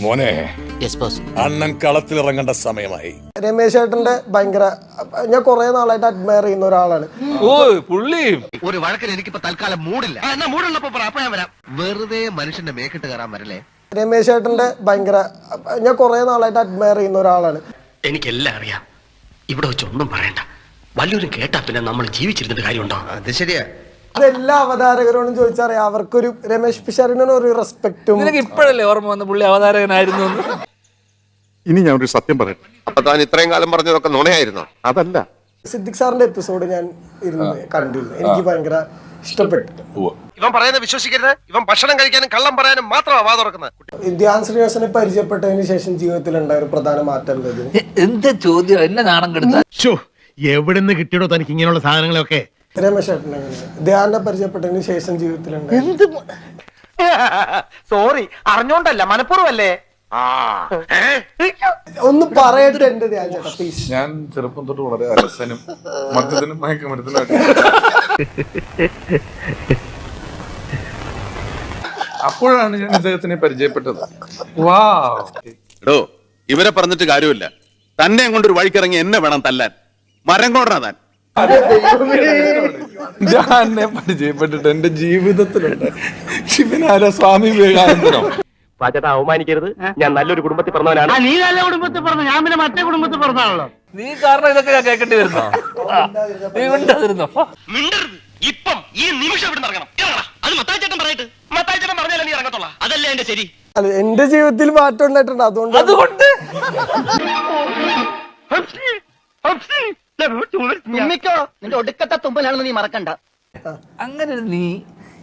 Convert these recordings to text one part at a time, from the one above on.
മോനെ. Yes boss അണ്ണൻ കളത്തിലിറങ്ങേണ്ട സമയമായി. രമേശ് ഏട്ടന്റെ ഭയങ്കര ഞാൻ കുറെ നാളായിട്ട് അഡ്മയർ ചെയ്യുന്ന ഒരാളാണ്. ഓ പുള്ളി. ഒരു വഴക്കിന് എനിക്കിപ്പോ തൽക്കാലം മൂടില്ല. എന്നാ മൂടുള്ളപ്പോ പറ അപ്പൊ ഞാൻ വരാം. വെറുതെ മനുഷ്യന്റെ മേക്കിട്ട് കയറാൻ വരല്ലേ? രമേശ് ഏട്ടന്റെ ഭയങ്കര ഞാൻ കുറെ നാളായിട്ട് അഡ്മയർ ചെയ്യുന്ന ഒരാളാണ്. എനിക്കെല്ലാം അറിയാം. ഇവിടെ വെച്ച് ഒന്നും പറയണ്ട. വല്ലവരും കേട്ടാ പിന്നെ നമ്മൾ ജീവിച്ചിരുന്നിട്ട് കാര്യമുണ്ടോ? അത് ശരിയാ. എല്ലാ അവതാരകരോടും ചോദിച്ചറിയാം. അവർക്കൊരു രമേശ് പിഷാരിനൊരു ഒരു റെസ്പെക്റ്റും നിനക്ക് ഇപ്പോഴല്ലേ ഓർമ്മ വന്ന പുള്ളി അവതാരകനായിരുന്നു എന്ന്? ഇനി ഞാൻ ഒരു സത്യം പറയട്ടെ. അപ്പൊ താൻ ഇത്രയും കാലം പറഞ്ഞതൊക്കെ നുണയായിരുന്നോ? അതല്ല. സിദ്ദിഖ് സാറിന്റെ എപ്പിസോഡ് ഞാൻ ഇരുന്ന് കണ്ടിരുന്നു. എനിക്ക് ഭയങ്കര ഇഷ്ടപ്പെട്ടു. ഇവൻ പറയുന്നത് വിശ്വസിക്കരുത്. ഇവൻ ഭക്ഷണം കഴിക്കാനും കള്ളം പറയാനും മാത്രമാണ് വാ തുറക്കുന്നത്. ധ്യാൻ ശ്രീനിവാസനെ പരിചയപ്പെട്ടതിന് ശേഷം ജീവിതത്തിൽ ഉണ്ടായ ഒരു പ്രധാന മാറ്റം എന്ത് ചോദ്യം? എന്നെ നാണം കെടുത്ത എവിടുന്ന് കിട്ടിയോ തനിക്ക് ഇങ്ങനെയുള്ള സാധനങ്ങളൊക്കെ? എങ്ങനെയാണ് ധ്യാനെ പരിചയപ്പെട്ടതിന് ശേഷം സോറി അറിഞ്ഞോണ്ടല്ല മനഃപൂർവല്ലേ ഒന്ന് പറയട്ടെ എന്റെ ധ്യാൻ ചേട്ടാ പ്ലീസ് ഞാൻ ചെറുപ്പം തൊട്ട് വളരെ അലസനും മദ്യത്തിനും മയക്കുമരുത്തിനും അപ്പോഴാണ് ഞാൻ ഇദ്ദേഹത്തിനെ പരിചയപ്പെട്ടത്. വാ എടോ ഇവരെ പറഞ്ഞിട്ട് കാര്യമില്ല. തന്നെ കൊണ്ടൊരു വഴിക്കിറങ്ങി എന്നെ വേണം തല്ലാൻ. മരം കൊണ്ടാ താൻ. ഞാൻ എന്നെ പരിചയപ്പെട്ടിട്ട് എന്റെ ജീവിതത്തിലുണ്ട്. ശിവനാര സ്വാമി വിവേകാനന്ദനോ? പാചേട്ടാ അവമാനിക്കരുത്. ഞാൻ നല്ലൊരു കുടുംബത്തിൽ പറഞ്ഞവനാണ് നീ നല്ല കുടുംബത്തിൽ പറഞ്ഞു ഞാൻ പിന്നെ മറ്റേ കുടുംബത്തിൽ പറഞ്ഞാണല്ലോ നീ കാരണം ഇതൊക്കെ ഞാൻ കേൾക്കേണ്ടി വരുന്നോ നീ ഉണ്ടായിരുന്നോ മിണ്ടരുത്. ഇപ്പം ഈ നിമിഷം ഇവിടെ ഇറങ്ങണം. ഇറങ്ങണം അത് മത്തായിച്ചേട്ടൻ പറയട്ടെ. മത്തായിച്ചേട്ടൻ പറഞ്ഞാലേ നീ ഇറങ്ങത്തുള്ള. അതല്ലേ എന്റെ ശരി. അല്ല എന്റെ ജീവിതത്തിൽ മാറ്റം ഉണ്ടായിട്ടുണ്ട്. അതുകൊണ്ട് അതുകൊണ്ട്? തുമ്മിക്കോ നിന്റെ ഒടുക്കത്തെ തുമ്പലാണെന്ന് നീ മറക്കണ്ട. അങ്ങനെ ഒരു നീ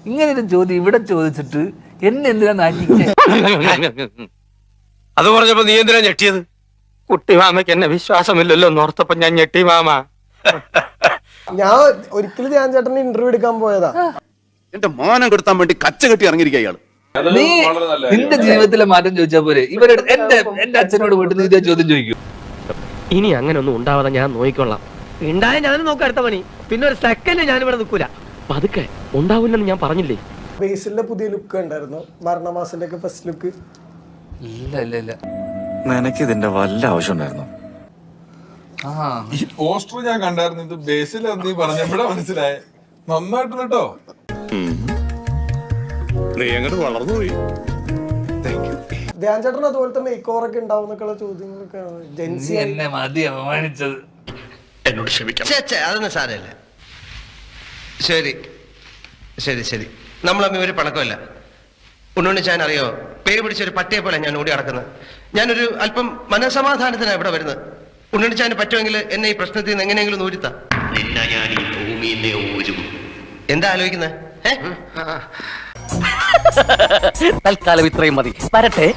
ഇങ്ങനെ ഒരു ചോദ്യം ഇവിടെ ചോദിച്ചിട്ട് എന്നെ എന്തിനാ നാറ്റിക്കേ അത് പറഞ്ഞപ്പോ നീ എന്തിനാ ഞെട്ടിയത്? കുട്ടി മാമയ്ക്ക് എന്നെ വിശ്വാസമില്ലല്ലോ ഓർത്തപ്പോ ഞാൻ ഞെട്ടി മാമ. ഞാൻ ഒരിക്കലും ഞാൻ ചേട്ടന് ഇന്റർവ്യൂ എടുക്കാൻ പോയതാ. എന്റെ മാനം കെടുത്താൻ വേണ്ടി കച്ച കെട്ടി ഇറങ്ങിയിരിക്കുക ഇയാൾ. നീ നിന്റെ ജീവിതത്തിലെ മാറ്റം ചോദിച്ചാ പോരെ. ഇവരുടെ എന്റെ എന്റെ അച്ഛനോട് പോയിട്ട് നീ ചോദ്യം ചോദിക്കും. ഇനി അങ്ങനെ ഒന്നും ഉണ്ടാവാതെ ഞാൻ നോക്കിക്കൊള്ളാം. ഉണ്ടായ ഞാൻ നോക്കാം അടുത്ത പണി. പിന്നെ ഒരു സെക്കൻഡ് ഞാൻ ഇവിടെ നിൽക്കൂല. പതുക്കെ ഉണ്ടാവില്ലെന്ന് ഞാൻ പറഞ്ഞില്ലേ? ബേസിലെ പുതിയ ലുക്ക് ഉണ്ടായിരുന്നു മരണമാസിന്റെ ഒക്കെ ഫസ്റ്റ് ലുക്ക് ഇല്ല ഇല്ല ഇല്ല. നിനക്ക് ഇതിന്റെ വല്ല ആവശ്യം ഉണ്ടായിരുന്നു ഈ പോസ്റ്റർ ഞാൻ കണ്ടായിരുന്നു. ഇത് ബേസിൽ നീ പറഞ്ഞപ്പോഴാ മനസ്സിലായേ. നന്നായിട്ട് കേട്ടോ നീ അങ്ങോട്ട് വളർന്നു വളർന്നുപോയി ധ്യാൻ ചേട്ടൻ അതുപോലെ തന്നെ ഇക്കോറൊക്കെ ഒക്കെ ഉണ്ടാവും എന്നൊക്കെയുള്ള ചോദ്യങ്ങളൊക്കെ ജെൻസി നീ എന്നെ മതി അപമാനിച്ചത്. എന്നോട് ക്ഷമിക്കണം. ഛേ, ഛേ, അതൊന്നും സാരമില്ല. ശരി. ശരി ശരി. നമ്മൾ തമ്മിൽ ഒരു പണക്കമില്ല ഉണ്ണുണ്ണിച്ചാൻ അറിയോ? പേര് പിടിച്ച ഒരു പട്ടിയെ പോലെ ഞാൻ ഓടി നടക്കുന്നത് ഞാനൊരു അല്പം മനസമാധാനത്തിനാണ് ഇവിടെ വരുന്നത്. ഉണ്ണുണ്ണിച്ചാന് പറ്റുമെങ്കിൽ എന്നെ ഈ പ്രശ്നത്തിൽ നിന്ന് എങ്ങനെയെങ്കിലും നിന്നെ ഞാൻ ഈ ഊരും. എന്താ ആലോചിക്കുന്നത് തൽക്കാലം ഇത്രയും മതി. വരട്ടെ.